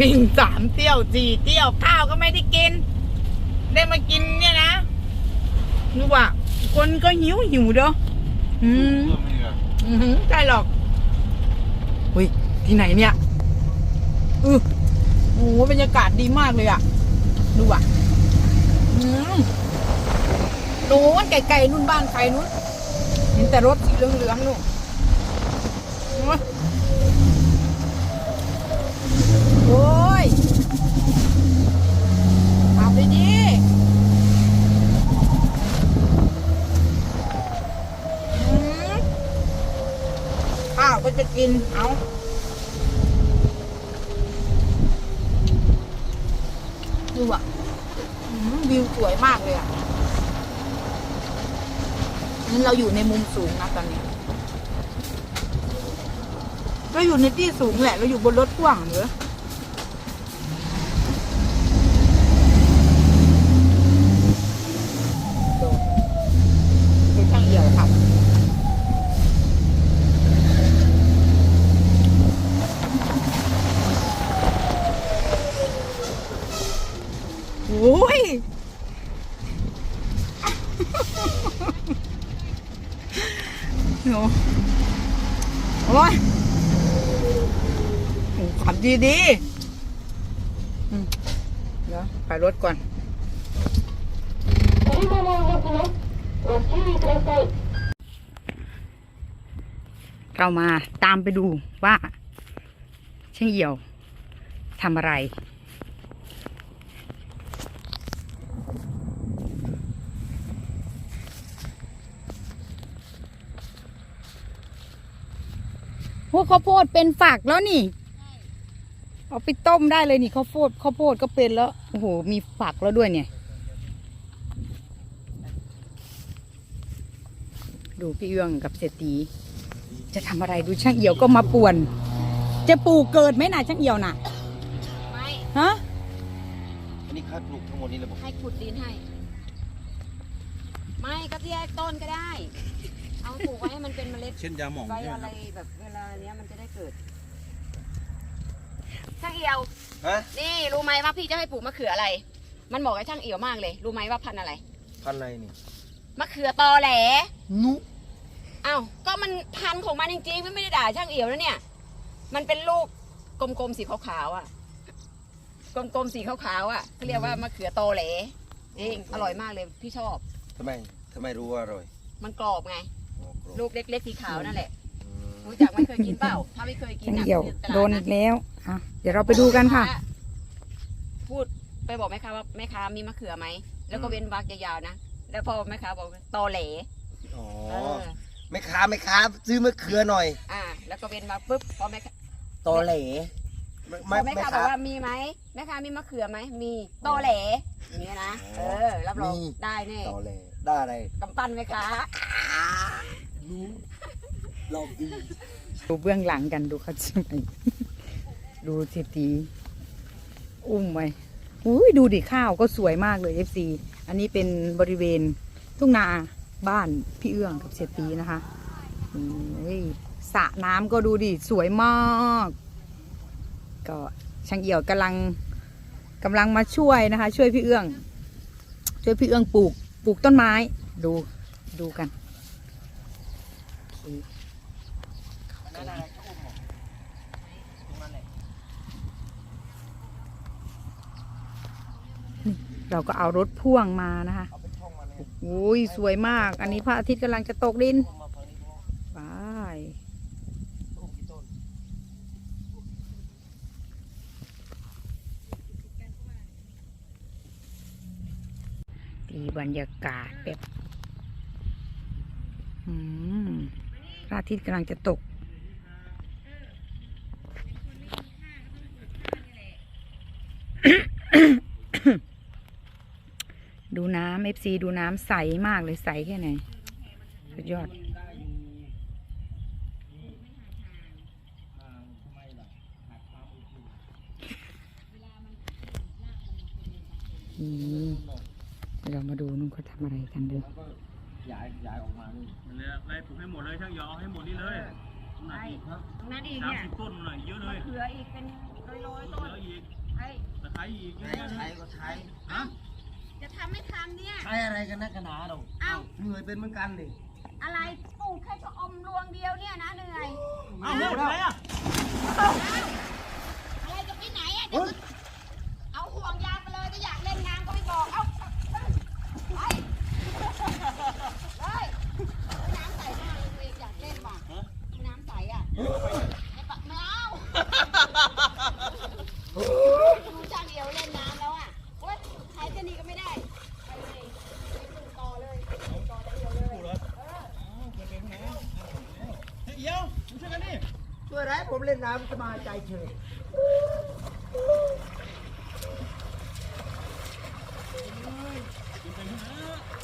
วิ่งสามเที่ยวสี่เที่ยวข้าวก็ไม่ได้กิน ได้มากินเนี่ยนะนึกว่า คนก็หิวหิวเด้ออืมเพิ่มไม่เหรออือหือใช่หรอกอุ้ยที่ไหนเนี่ยอือโอ้โหบรรยากาศดีมากเลยอะ ดูอะอืมนู้นไกลๆนู่นบ้านใครนู้นเห็นแต่รถสีเหลืองๆนู่นโอ้ยโอ้ยขับไปดีอืมข้าว ก็จะกิน เอาดูอะวิวสวยมากเลยอะนี่เราอยู่ในมุมสูงนะตอนนี้เราอยู่ในที่สูงแหละ เราอยู่บนรถพ่วงเหรอดูดูช่างเหี่ยวครับ โอ้ย โหโอ้ยโอ้ขับดีดีๆอืมเดี๋ยวไปรถก่อนเรามาตามไปดูว่าช่างเหี่ยวทำอะไร พวกข้าวโพดเป็นฝักแล้วนี่ เอาไปต้มได้เลยนี่ข้าวโพดข้าวโพดก็เป็นแล้ว โอ้โห มีฝักแล้วด้วยเนี่ย ดูพี่เอื้องกับเศรษฐีจะทำอะไรดูช่างเอี่ยวก็มาป่วน จะปลูกเกิดไหมน่ะช่างเอี่ยวน่ะ ไม่ฮะ อันนี้คัดปลูกทั้งหมดนี้เลยบอกให้ขุดดินให้ ไม่ก็แยกต้นก็ได้ เอาปลูกไว้ให้มันเป็นเมล็ดเช่นยาหม่องไว้ใช่ไหมอะไรครับแบบเวลาเนี้ยมันจะได้เกิดช่างเอี่ยวฮะนี่รู้ไหมว่าพี่จะให้ปลูกมะเขืออะไร มันเหมาะกับช่างเอี่ยวมากเลย รู้ไหมว่าพันธุ์อะไรพันธุ์อะไรนี่มะเขือตอแหลนุอ้าวก็มันพันธุ์ของมันจริงๆไม่ได้ด่าช่างเอี่ยวนะเนี่ย มันเป็นลูกกลมๆสีขาวๆอะกลมๆสีขาวๆอะเขาเรียกว่ามะเขือตอแหลเองอร่อยมากเลยพี่ชอบ ทำไมทำไมรู้ว่าอร่อยมันกรอบไงอ๋อกรอบ ลูกเล็กๆสีขาวนั่นแหละอืมรู้จักไหมเคยกินเปล่าถ้าไม่เคยกินช่างนะเอี่ยวคือตลาโดนดอีกแล้วอะเดี๋ยวเราไปดูกันค่ะ พูดไปบอกแม่ค้าว่าแม่ค้ามีมะเขือไหมแล้วก็เว้นวรรคยาวๆนะแล้วพอแม่ค้าบอกตอแหลอ๋อเออไม่ค้าไม่ค้าซื้อมะเขือหน่อยอ่า แล้วก็เว้นวรรคปุ๊บพอแม่ค้า ตอแหลพไม่อไม่แม่ค้าบค้าอกว่ามีไหมแม่ค้ามีมะเขือไหมมีตอแหลอย่างเงี้ยนะเออรับรองมี ได้แน่ตอแหลได้อะไรกำปั้นแม่ค้า รู้เราดีดูเบื้องหลังกันดูเขาใช่ไหมดูเศรษฐีอุ้มไว้อุ้ยดูดิข้าวก็สวยมากเลย FC อันนี้เป็นบริเวณทุ่งนาบ้านพี่เอื้องกับเศรษฐีนะคะอุ้ยสระน้ำก็ดูดิสวยมาก ก็ช่างเอี่ยวกำลังกำลังมาช่วยนะคะ ช่วยพี่เอื้อง ช่วยพี่เอื้องปลูกปลูกต้นไม้ดูดูกันโอเค เราก็เอารถพ่วงมานะคะโอ้ยสวยมาก อันนี้พระอาทิตย์กำลังจะตกดินไปดีบรรยากาศแบบพระอาทิตย์กำลังจะตก ดูน้ำเอฟซีดูน้ำใสมากเลยใสแค่ไหน สุดยอดอืมเดี๋ยวเรามาดูนุ่นเขาทำอะไรกันดูย้ายย้ายออกมานี่มันเลยไล่ปลูกให้หมดเลยช่างยอเอาให้หมดนี่เลยมไอ้ตรงนั้นอีกสามเนี่ยสิบต้นหน่อยเยอะเลมะยเขืออีกเป็นร้อยๆต้นแล้วอีกไอ้ตะไคร้อีกเยใช้อะก็เลใช้ยก็ใช้ฮะ จะทำไม่ทำเนี่ย ใช้อะไรกันนักกันหนาเราเอ้า เหนื่อยเป็นเหมือนกันนี่อะไรปลูกแค่ชะอมรวงเดียวเนี่ยนะเหนื่อยอ้าวหมดไหนอะ อะไรจะไปไหนอะเดี๋ยวเอาห่วงยางไปเลยถ้าอยากเล่นน้ำก็ไม่บอก เอาไปเลยน้ำใสมากเลยตัวเองอยากเล่นว่ะน้ำใสอะไม่ปะไม่เอาดูช่างเอวเล่นน้ำแล้วอะโอ๊ยใช้แค่นี้ก็ไม่ได้ไปเลยไปปลูกต่อเลยต่อได้เดียวเลย เดี๋ยวมช่วยกันนี่ช่วยไรผมเล่นน้ำสบายใจเฉยเป็นไปนะ